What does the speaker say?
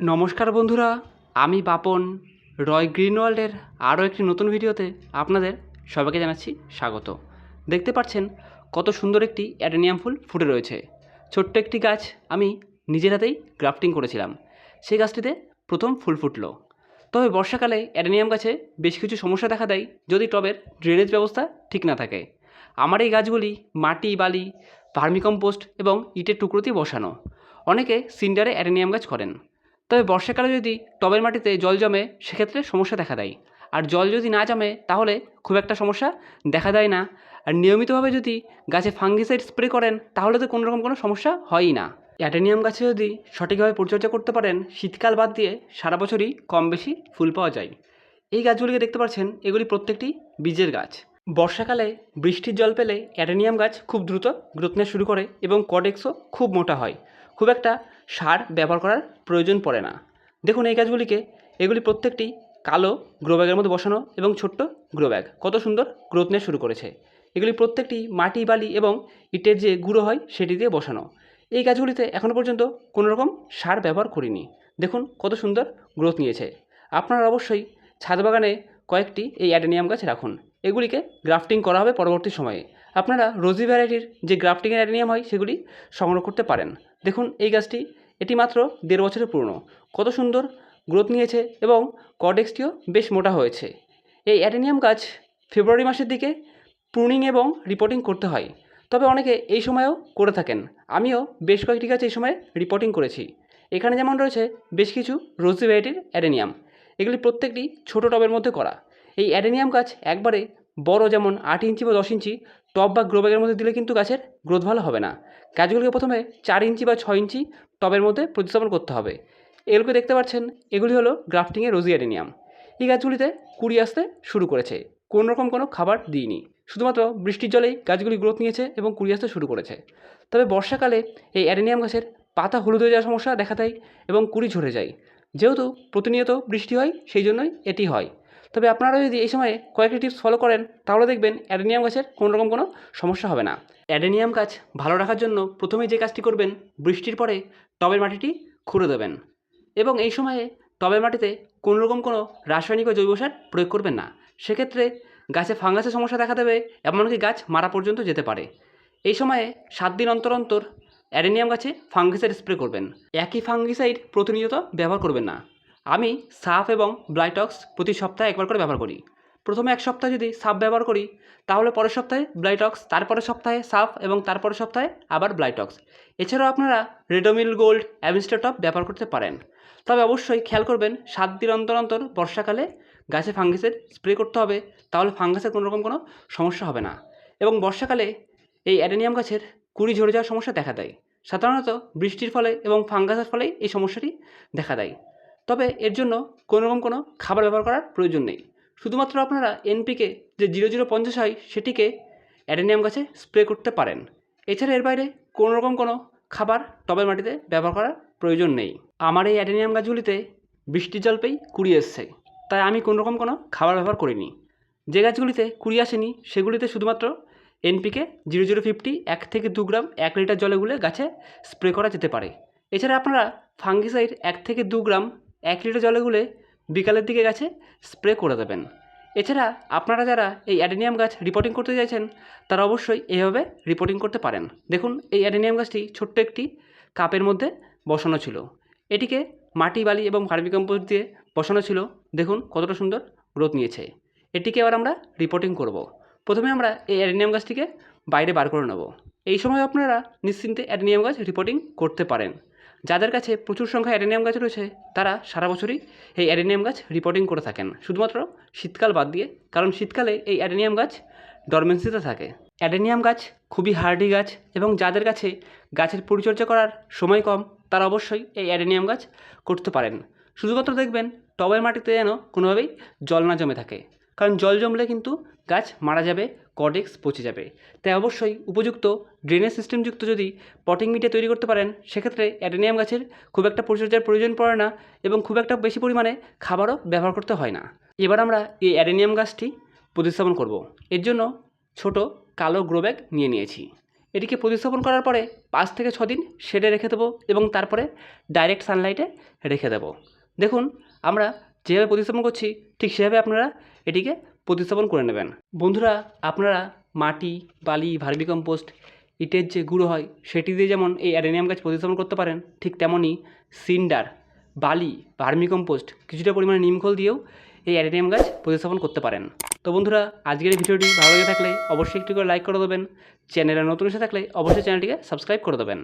নমস্কার বন্ধুরা, আমি বাপন। রয় গ্রিনওয়ার্ল্ডের আরও একটি নতুন ভিডিওতে আপনাদের সবাইকে জানাচ্ছি স্বাগত। দেখতে পাচ্ছেন কত সুন্দর একটি অ্যাডেনিয়াম ফুল ফুটে রয়েছে। ছোট্ট একটি গাছ আমি নিজের হাতেই গ্রাফটিং করেছিলাম। সেই গাছটিতে প্রথম ফুল ফুটলো। তবে বর্ষাকালে অ্যাডেনিয়াম গাছে বেশ কিছু সমস্যা দেখা দেয় যদি টবের ড্রেনেজ ব্যবস্থা ঠিক না থাকে। আমার এই গাছগুলি মাটি, বালি, ভার্মিকম্পোস্ট এবং ইটের টুকরোতেই বসানো। অনেকে সিন্ডারে অ্যাডেনিয়াম গাছ করেন। তবে বর্ষাকালে যদি টবের মাটিতে জল জমে, সেক্ষেত্রে সমস্যা দেখা দেয়। আর জল যদি না জমে, তাহলে খুব একটা সমস্যা দেখা দেয় না। আর নিয়মিতভাবে যদি গাছে ফাঙ্গিসাইড স্প্রে করেন, তাহলে তো কোনো রকম কোনো সমস্যা হয়ই না। অ্যাটেনিয়াম গাছে যদি সঠিকভাবে পরিচর্যা করতে পারেন, শীতকাল বাদ দিয়ে সারা বছরই কম বেশি ফুল পাওয়া যায়। এই গাছগুলিকে দেখতে পাচ্ছেন, এগুলি প্রত্যেকটি বীজের গাছ। বর্ষাকালে বৃষ্টির জল পেলে অ্যাটেনিয়াম গাছ খুব দ্রুত গ্রোথ শুরু করে এবং কডেক্সও খুব মোটা হয়। খুব একটা সার ব্যবহার করার প্রয়োজন পড়ে না। দেখুন এই গাছগুলিকে, এগুলি প্রত্যেকটি কালো গ্রো ব্যাগের মধ্যে বসানো এবং ছোট্ট গ্রো ব্যাগ কত সুন্দর গ্রোথ নেওয়া শুরু করেছে। এগুলি প্রত্যেকটি মাটি, বালি এবং ইটের যে গুঁড়ো হয় সেটি দিয়ে বসানো। এই গাছগুলিতে এখনও পর্যন্ত কোনো রকম সার ব্যবহার করিনি। দেখুন কত সুন্দর গ্রোথ নিয়েছে। আপনারা অবশ্যই ছাদ বাগানে কয়েকটি এই অ্যাডেনিয়াম গাছ রাখুন। এগুলিকে গ্রাফটিং করা হবে পরবর্তী সময়ে। আপনারা রোজি ভ্যারাইটির যে গ্রাফটিংয়ের অ্যাডেনিয়াম হয় সেগুলি সংগ্রহ করতে পারেন। দেখুন, এই গাছটি এটি মাত্র দেড় বছরের পুরনো। কত সুন্দর গ্রোথ নিয়েছে এবং কডেক্সটিও বেশ মোটা হয়েছে। এই অ্যাডেনিয়াম গাছ ফেব্রুয়ারি মাসের দিকে প্রুনিং এবং রিপোর্টিং করতে হয়। তবে অনেকে এই সময়েও করে থাকেন। আমিও বেশ কয়েকটি গাছ এই সময়ে রিপোর্টিং করেছি। এখানে যেমন রয়েছে, বেশ কিছু রোজি ভ্যারাইটির অ্যাডেনিয়াম এগুলি প্রত্যেকটি ছোট টবের মধ্যে করা। এই অ্যাডেনিয়াম গাছ একবারে বড় যেমন আট ইঞ্চি বা দশ ইঞ্চি টব বা গ্রো ব্যাগের মধ্যে দিলে কিন্তু গাছের গ্রোথ ভালো হবে না। গাছগুলিকে প্রথমে চার ইঞ্চি বা ছয় ইঞ্চি টবের মধ্যে প্রতিস্থাপন করতে হবে। এগুলোকে দেখতে পাচ্ছেন, এগুলি হলো গ্রাফটিংয়ের রোজি অ্যাডেনিয়াম। এই গাছগুলিতে কুড়ি আসতে শুরু করেছে। কোনো রকম কোনো খাবার দিইনি। শুধুমাত্র বৃষ্টির জলেই গাছগুলি গ্রোথ নিয়েছে এবং কুড়ি আসতে শুরু করেছে। তবে বর্ষাকালে এই অ্যাডেনিয়াম গাছের পাতা হলুদ হয়ে যাওয়ার সমস্যা দেখা দেয় এবং কুড়ি ঝরে যায়। যেহেতু প্রতিনিয়ত বৃষ্টি হয়, সেই জন্যই এটি হয়। তবে আপনারা যদি এই সময়ে কয়েকটি টিপস ফলো করেন, তাহলে দেখবেন অ্যাডেনিয়াম গাছের কোনো রকম কোনো সমস্যা হবে না। অ্যাডেনিয়াম গাছ ভালো রাখার জন্য প্রথমে যে কাজটি করবেন, বৃষ্টির পরে টবের মাটিটি খুঁড়ে দেবেন। এবং এই সময়ে টবের মাটিতে কোনো রকম কোনো রাসায়নিক ও জৈব সার প্রয়োগ করবেন না। সেক্ষেত্রে গাছে ফাঙ্গাসের সমস্যা দেখা দেবে এমনকি গাছ মারা পর্যন্ত যেতে পারে। এই সময়ে সাত দিন অন্তর অন্তর অ্যাডেনিয়াম গাছে ফাঙ্গিসাইড স্প্রে করবেন। একই ফাঙ্গিসাইড প্রতিনিয়ত ব্যবহার করবেন না। আমি সাফ এবং ব্লাইটক্স প্রতি সপ্তাহে একবার করে ব্যবহার করি। প্রথমে এক সপ্তাহে যদি সাফ ব্যবহার করি, তাহলে পরের সপ্তাহে ব্লাইটক্স, তারপরের সপ্তাহে সাফ এবং তারপরের সপ্তাহে আবার ব্লাইটক্স। এছাড়াও আপনারা রেডোমিল গোল্ড অ্যামিস্টারটপ ব্যবহার করতে পারেন। তবে অবশ্যই খেয়াল করবেন, সাত দিন অন্তর অন্তর বর্ষাকালে গাছে ফাঙ্গাসের স্প্রে করতে হবে, তাহলে ফাঙ্গাসের কোনো রকম কোনো সমস্যা হবে না। এবং বর্ষাকালে এই অ্যাডেনিয়াম গাছের কুড়ি ঝরে যাওয়ার সমস্যা দেখা দেয়। সাধারণত বৃষ্টির ফলে এবং ফাঙ্গাসের ফলেই এই সমস্যাটি দেখা দেয়। তবে এর জন্য কোনো রকম কোনো খাবার ব্যবহার করার প্রয়োজন নেই। শুধুমাত্র আপনারা এনপিকে যে জিরো জিরো পঞ্চাশ হয়, সেটিকে অ্যাডেনিয়াম গাছে স্প্রে করতে পারেন। এছাড়া এর বাইরে কোনো রকম কোনো খাবার টবের মাটিতে ব্যবহার করার প্রয়োজন নেই। আমার এই অ্যাডেনিয়াম গাছগুলিতে বৃষ্টির জল পেয়েই কুড়ি এসছে। তাই আমি কোনো রকম কোনো খাবার ব্যবহার করিনি। যে গাছগুলিতে কুড়ি আসেনি, সেগুলিতে শুধুমাত্র এনপিকে জিরো জিরো ফিফটি এক থেকে দু গ্রাম, এক লিটার জলে গুলে গাছে স্প্রে করা যেতে পারে। এছাড়া আপনারা ফাঙ্গিসাইড এক থেকে দু গ্রাম এক লিটার জলে গুলে বিকালের দিকে গাছে স্প্রে করে দেবেন। এছাড়া আপনারা যারা এই অ্যাডেনিয়াম গাছ রিপোর্টিং করতে চাইছেন, তারা অবশ্যই এইভাবে রিপোর্টিং করতে পারেন। দেখুন, এই অ্যাডেনিয়াম গাছটি ছোট্ট একটি কাপের মধ্যে বসানো ছিল। এটিকে মাটি, বালি এবং ভার্মিকম্পোস্ট দিয়ে বসানো ছিল। দেখুন, কতটা সুন্দর গ্রোথ নিয়েছে। এটিকে আবার আমরা রিপোর্টিং করব। প্রথমে আমরা এই অ্যাডেনিয়াম গাছটিকে বাইরে বার করে নেব। এই সময় আপনারা নিশ্চিন্তে অ্যাডেনিয়াম গাছ রিপোর্টিং করতে পারেন। যাদের কাছে প্রচুর সংখ্যায় অ্যাডেনিয়াম গাছ রয়েছে, তারা সারা বছরই এই অ্যাডেনিয়াম গাছ রিপোর্টিং করে থাকেন। শুধুমাত্র শীতকাল বাদ দিয়ে, কারণ শীতকালে এই অ্যাডেনিয়াম গাছ ডরমেন্সিতে থাকে। অ্যাডেনিয়াম গাছ খুবই হার্ডি গাছ এবং যাদের কাছে গাছের পরিচর্যা করার সময় কম, তারা অবশ্যই এই অ্যাডেনিয়াম গাছ করতে পারেন। শুধুমাত্র দেখবেন টবের মাটিতে যেন কোনোভাবেই জল না জমে থাকে। কারণ জল জমলে কিন্তু গাছ মারা যাবে কডেক্স পচে যাবে। তাই অবশ্যই উপযুক্ত ড্রেনেজ সিস্টেমযুক্ত যদি পটিং মিটে তৈরি করতে পারেন, সেক্ষেত্রে অ্যাডেনিয়াম গাছের খুব একটা পরিচর্যার প্রয়োজন পড়ে না এবং খুব একটা বেশি পরিমাণে খাবারও ব্যবহার করতে হয় না। এবার আমরা এই অ্যাডেনিয়াম গাছটি প্রতিস্থাপন করব। এর জন্য ছোট কালো গ্রো ব্যাগ নিয়ে নিয়েছি। এটিকে প্রতিস্থাপন করার পরে পাঁচ থেকে ছ দিন শেডে রেখে দেবো এবং তারপরে ডাইরেক্ট সানলাইটে রেখে দেবো। দেখুন, আমরা যেভাবে প্রতিস্থাপন করছি, ঠিক সেভাবে আপনারা এটিকে প্রতিস্থাপন করে নেবেন। বন্ধুরা, আপনারা মাটি, বালি ভার্মিকম্পোস্ট ইটের যে গুঁড়ো হয়, সেটি দিয়ে যেমন এই অ্যাডেনিয়াম গাছ প্রতিস্থাপন করতে পারেন, ঠিক তেমনই সিন্ডার, বালি ভার্মিকম্পোস্ট কিছুটা পরিমাণে নিমখোল দিয়েও এই অ্যাডেনিয়াম গাছ প্রতিস্থাপন করতে পারেন। তো বন্ধুরা, আজকের এই ভিডিওটি ভালো লেগে থাকলে অবশ্যই একটি করে লাইক করে দেবেন। চ্যানেলে নতুন এসে থাকলে অবশ্যই চ্যানেলটিকে সাবস্ক্রাইব করে দেবেন।